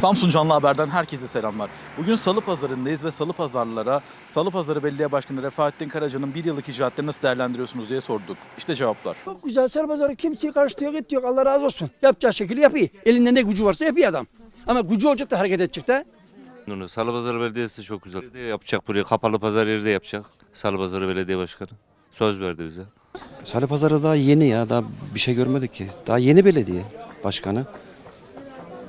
Samsun Canlı Haber'den herkese selamlar. Bugün Salı Pazarı'ndayız ve Salı Pazarlara Salı Pazarı Belediye Başkanı Refahattin Karaca'nın bir yıllık icraatlerini nasıl değerlendiriyorsunuz diye sorduk. İşte cevaplar. Çok güzel Serbazarı kimseyi karşılıyor gidiyor Allah razı olsun. Yapacağı şekilde yapıyor. Elinden ne gücü varsa yapıyor adam. Ama gücü olacak da hareket edecek de. Onu Salıpazarı Belediyesi çok güzel. Yapacak buraya. Kapalı pazar yeri de yapacak. Salıpazarı Belediye Başkanı. Söz verdi bize. Salı Pazarı daha yeni ya. Daha bir şey görmedik ki. Daha yeni belediye başkanı.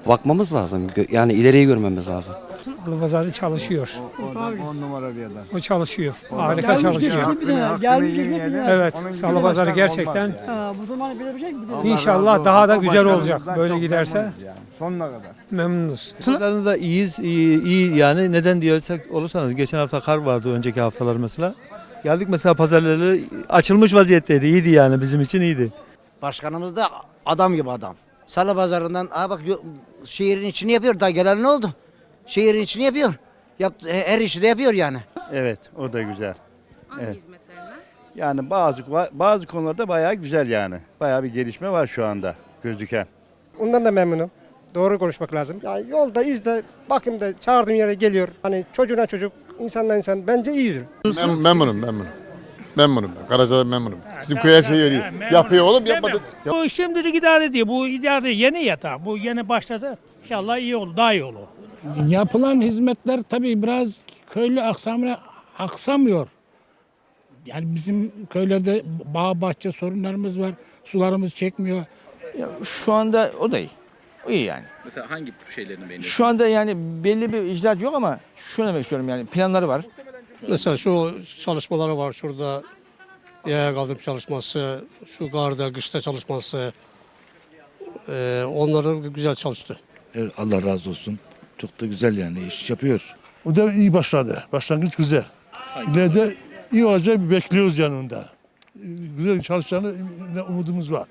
Bakmamız lazım. Yani ileriyi görmemiz lazım. Pazarı çalışıyor. On numara bir adam. O çalışıyor. Harika çalışıyor. Bir de gelmiş geçmiş bir de. Evet, Onun Salı gibi başkan gerçekten olmaz yani. Ha, bu zaman bilebilecek mi? Allah İnşallah razı daha da olsun. güzel olacak. başkanımızdan Böyle çok giderse. memnunuz yani. Sonuna kadar. Memnunuz. Pazarında da iyiyiz, iyi, iyi yani neden diyersek olursanız geçen hafta kar vardı önceki haftalar mesela. Geldik mesela pazarları açılmış vaziyetteydi, iyiydi yani bizim için iyiydi. Başkanımız da adam gibi adam. Salı pazarından aa bak şehrin içini yapıyor. Daha gelen ne oldu? Şehrin içini yapıyor. Yaptı, her işi de yapıyor yani. Evet, o da güzel. evet. Yani bazı bazı konularda bayağı güzel yani. Bayağı bir gelişme var şu anda gözüken. Ondan da memnunum. Doğru konuşmak lazım. Yani yolda, izde, bakımda çağırdığım yere geliyor. Hani çocuğuna çocuk, insanla insan bence iyidir. Mem memnunum memnunum. Memnunum ben. Karaca'da memnunum. Bizim köy her şeyi veriyor. Yapıyor oğlum yapmadı. Yap- Bu şimdilik idare ediyor. Bu idare yeni yatağı. Bu yeni başladı. İnşallah iyi olur, daha iyi olur. Yapılan hizmetler tabii biraz köylü aksamına aksamıyor. Yani bizim köylerde bağ bahçe sorunlarımız var. Sularımız çekmiyor. Şu anda o da iyi. O iyi yani. Mesela hangi şeylerini beğeniyorsunuz? Şu anda yani belli bir icraat yok ama şunu demek istiyorum yani planları var. Mesela şu çalışmaları var şurada. Yaya kaldırım çalışması, şu garda, kışta çalışması. Ee, onlar da güzel çalıştı. Allah razı olsun. Çok da güzel yani iş yapıyor. O da iyi başladı. Başlangıç güzel. İleride iyi olacak bir bekliyoruz yanında. Güzel çalışacağını umudumuz var.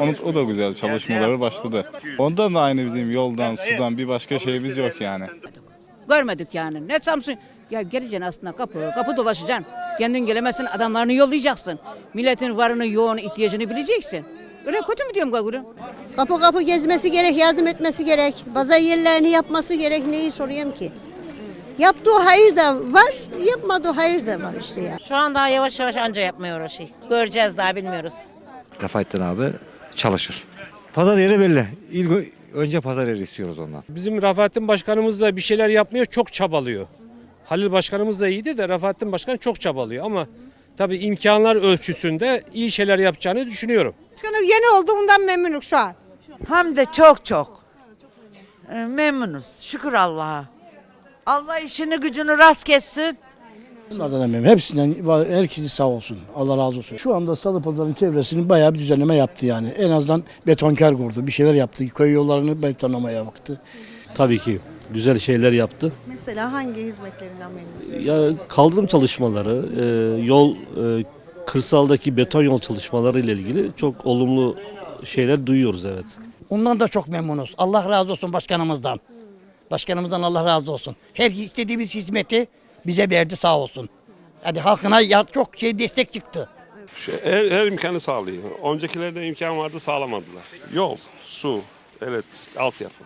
Onu, o da güzel çalışmaları başladı. Ondan da aynı bizim yoldan, sudan bir başka şeyimiz yok yani. Görmedik yani. Ne Samsun? Ya geleceksin aslında kapı, kapı dolaşacaksın. Kendin gelemezsin adamlarını yollayacaksın. Milletin varını yoğunu ihtiyacını bileceksin. Öyle kötü mü diyorum Gagur'u? Kapı kapı gezmesi gerek, yardım etmesi gerek. Pazar yerlerini yapması gerek. Neyi sorayım ki? Yaptığı hayır da var, yapmadığı hayır da var işte ya. Şu an daha yavaş yavaş anca yapmıyor o şey. Göreceğiz daha bilmiyoruz. Refahettin abi çalışır. Pazar yeri belli. İlk önce pazar yeri istiyoruz ondan. Bizim Rafattin Başkanımız da bir şeyler yapmıyor, çok çabalıyor. Halil Başkanımız da iyiydi de Rafattin Başkan çok çabalıyor ama tabii imkanlar ölçüsünde iyi şeyler yapacağını düşünüyorum. Başkanım yeni oldu, ondan memnunum şu an. Hem de çok çok. Ee, Memnunuz. Şükür Allah'a. Allah işini gücünü rast kessin. Bunlardan da memnunum. Hepsinden herkesi sağ olsun. Allah razı olsun. Şu anda Salı Pazarı'nın çevresini bayağı bir düzenleme yaptı yani. En azından betonkar kurdu. Bir şeyler yaptı. Köy yollarını betonlamaya baktı. Tabii ki güzel şeyler yaptı. Mesela hangi hizmetlerinden memnunum? Ya kaldırım çalışmaları, e, yol, e, kırsaldaki beton yol çalışmaları ile ilgili çok olumlu şeyler duyuyoruz evet. Ondan da çok memnunuz. Allah razı olsun başkanımızdan. Başkanımızdan Allah razı olsun. Her istediğimiz hizmeti bize verdi sağ olsun. Hadi halkına ya çok şey destek çıktı. Her, her imkanı sağlıyor. Öncekilerde imkan vardı sağlamadılar. Yol, su, evet, altyapı.